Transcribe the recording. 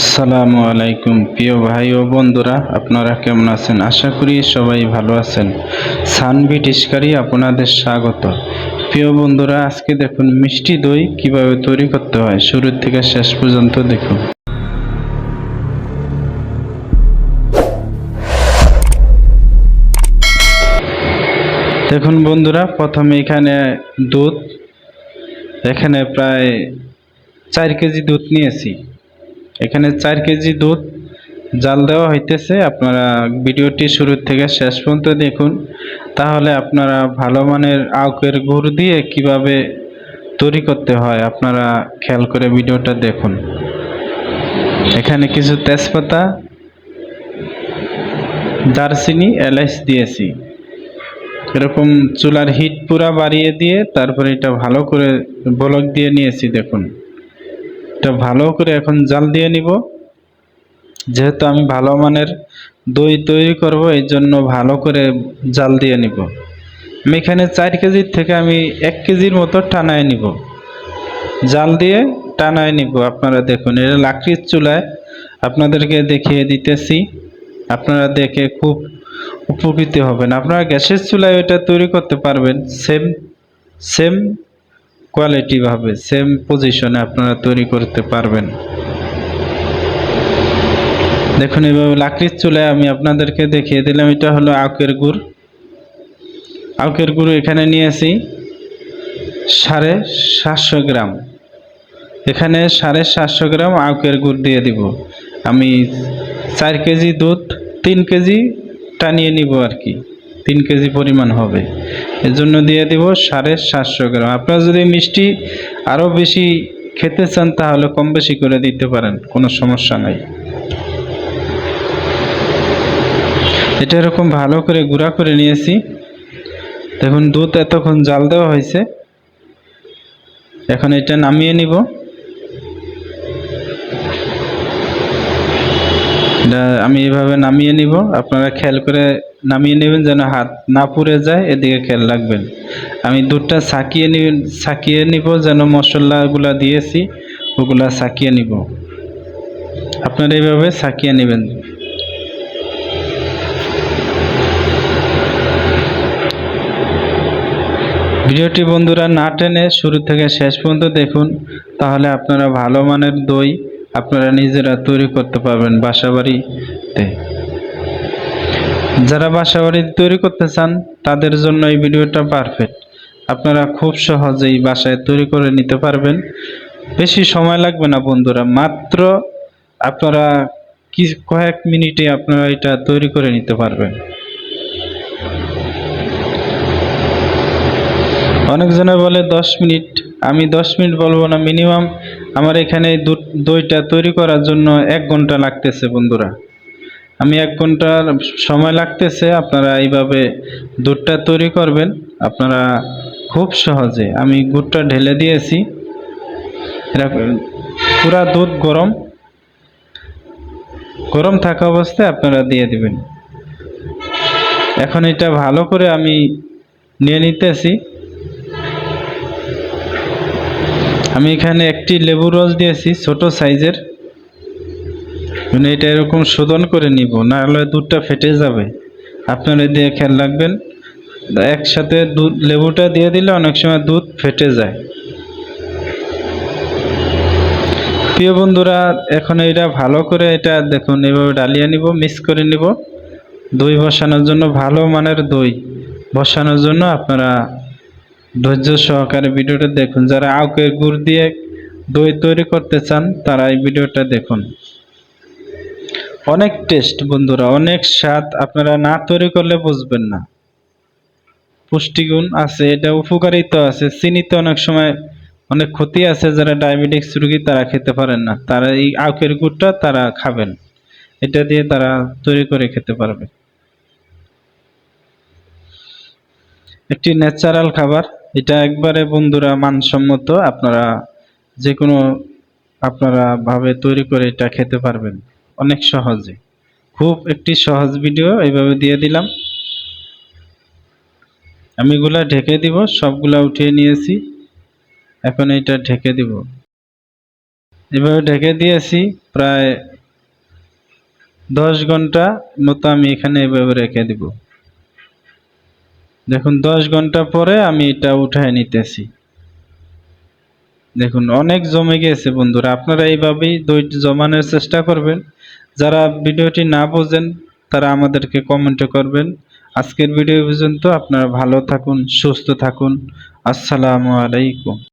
আসসালামু আলাইকুম। প্রিয় ভাই ও বন্ধুরা, আপনারা কেমন আছেন? আশা করি সবাই ভালো আছেন। সানবিট ইস্কারি আপনাদের স্বাগত। প্রিয় বন্ধুরা, আজকে দেখুন মিষ্টি দই কীভাবে তৈরি করতে হয়। শুরু থেকে শেষ পর্যন্ত দেখুন। দেখুন বন্ধুরা, প্রথমে এখানে দুধ, এখানে প্রায় চার কেজি দুধ নিয়েছি। এখানে চার কেজি দুধ জাল দেওয়া হইতেছে। আপনারা ভিডিওটি শুরু থেকে শেষ পর্যন্ত দেখুন। তাহলে আপনারা ভালো মানের আউকের গুড় দিয়ে কীভাবে তৈরি করতে হয় আপনারা খেয়াল করে ভিডিওটা দেখুন। এখানে কিছু তেজপাতা, দারচিনি, এলাচ দিয়েছি। এরকম চুলার হিট পুরা বাড়িয়ে দিয়ে তারপরে এটা ভালো করে বলক দিয়ে নিয়েছি, দেখুন। এটা ভালো করে এখন জাল দিয়ে নিব। যেহেতু আমি ভালো মানের দই তৈরি করব এই জন্য ভালো করে জাল দিয়ে নিব। আমি এখানে চার কেজির থেকে আমি এক কেজির মতো টানায় নিব। জাল দিয়ে টানায় নিব। আপনারা দেখুন, এটা লাকড়ির চুলায়। আপনাদেরকে দেখিয়ে দিতেছি। আপনারা দেখে খুব উপকৃত হবেন। আপনারা গ্যাসের চুলায় এটা তৈরি করতে পারবেন। সেম সেম কোয়ালিটি ভাবে সেম পজিশনে আপনারা তৈরি করতে পারবেন। দেখুন এভাবে লাকড়ির চুলায় আমি আপনাদেরকে দেখিয়ে দিলাম, এটা হলো আখের গুড়। আখের গুড় এখানে নিয়েছি সাড়ে সাতশো গ্রাম। এখানে সাড়ে সাতশো গ্রাম আখের গুড় দিয়ে দিব। আমি চার কেজি দুধ, তিন কেজি টানিয়ে নিব আর কি। তিন কেজি পরিমাণ হবে। এর জন্য দিয়ে দিব সাড়ে সাতশো গ্রাম। আপনারা যদি মিষ্টি আরও বেশি খেতে চান, তাহলে কম বেশি করে দিতে পারেন, কোনো সমস্যা নাই। এটা এরকম ভালো করে গুঁড়া করে নিয়েছি। দেখুন, দুধ এতক্ষণ জাল দেওয়া হয়েছে। এখন এটা নামিয়ে নিব। এটা আমি এভাবে নামিয়ে নিব। আপনারা খেয়াল করে নামিয়ে নেবেন যেন হাত না পুড়ে যায়, এদিকে খেয়াল রাখবেন। আমি দুধটা সাকিয়ে নিবেন সাকিয়ে নিব যেন মশলাগুলা দিয়েছি, ওগুলা সাকিয়ে নিব। আপনারা এইভাবে সাকিয়ে নেবেন। ভিডিওটি বন্ধুরা না টেনে শুরু থেকে শেষ পর্যন্ত দেখুন, তাহলে আপনারা ভালো মানের দই আপনারা নিজেরা তৈরি করতে পারবেন বাসাবাড়িতে। যারা বাসাবাড়ি তৈরি করতে চান, তাদের জন্য এই ভিডিওটা পারফেক্ট আপনারা খুব সহজেই বাসায় তৈরি করে নিতে পারবেন। বেশি সময় লাগবে না বন্ধুরা, মাত্র আপনারা কি, কয়েক মিনিটে আপনারা এটা তৈরি করে নিতে পারবেন। অনেকজনে বলে দশ মিনিট, আমি দশ মিনিট বলব না মিনিমাম আমার এখানে এই দইটা তৈরি করার জন্য এক ঘণ্টা লাগতেছে, বন্ধুরা। আমি এক ঘণ্টার সময় লাগতেছে, আপনারা এইভাবে দুধটা তৈরি করবেন। আপনারা খুব সহজে, আমি গুড়টা ঢেলে দিয়েছি। পুরা দুধ গরম গরম থাকা অবস্থায় আপনারা দিয়ে দিবেন। এখন এটা ভালো করে আমি নিয়ে নিতেছি। আমি এখানে একটি লেবু রস দিয়েছি, ছোট সাইজের। মানে এটা এরকম শোধন করে নিব না হলে দুধটা ফেটে যাবে। আপনারা দিয়ে খেয়াল রাখবেন, একসাথে দুধ, লেবুটা দিয়ে দিলে অনেক সময় দুধ ফেটে যায়। প্রিয় বন্ধুরা, এখন এটা ভালো করে এটা দেখুন, এভাবে ডালিয়ে নিব, মিক্স করে নিব। দই বসানোর জন্য, ভালো মানের দই বসানোর জন্য আপনারা ধৈর্য সহকারে ভিডিওটা দেখুন। যারা আউকের গুড় দিয়ে দই তৈরি করতে চান, তারা এই ভিডিওটা দেখুন। অনেক টেস্ট বন্ধুরা, অনেক স্বাদ আপনারা না তৈরি করলে বুঝবেন না। পুষ্টিগুণ আছে, এটা উপকারিতা আছে। চিনিতে অনেক সময় অনেক ক্ষতি আছে, যারা ডায়াবেটিক্স রোগী, তারা খেতে পারেন না। তারা এই আখের গুড়টা তারা খাবেন। এটা দিয়ে তারা তৈরি করে খেতে পারবে। একটি ন্যাচারাল খাবার। এটা একবারে বন্ধুরা মানসম্মত, আপনারা যে কোনো আপনারা ভাবে তৈরি করে এটা খেতে পারবেন, অনেক সহজে। খুব একটি সহজ ভিডিও এইভাবে দিয়ে দিলাম। আমি এগুলা ঢেকে দিব, সবগুলা উঠিয়ে নিয়েছি। এখন এটা ঢেকে দিব। এভাবে ঢেকে দিয়েছি প্রায় দশ ঘণ্টা মতো আমি এখানে এভাবে রেখে দিব। দেখুন, দশ ঘণ্টা পরে আমি এটা উঠায় নিতেছি। দেখুন, অনেক জমে গেছে বন্ধুরা, আপনারা এইভাবেই দই জমানোর চেষ্টা করবেন। যারা ভিডিওটি না বোঝেন, তারা আমাদেরকে কমেন্টে করবেন। আজকের ভিডিও পর্যন্ত, আপনারা ভালো থাকুন, সুস্থ থাকুন। আসসালামু আলাইকুম।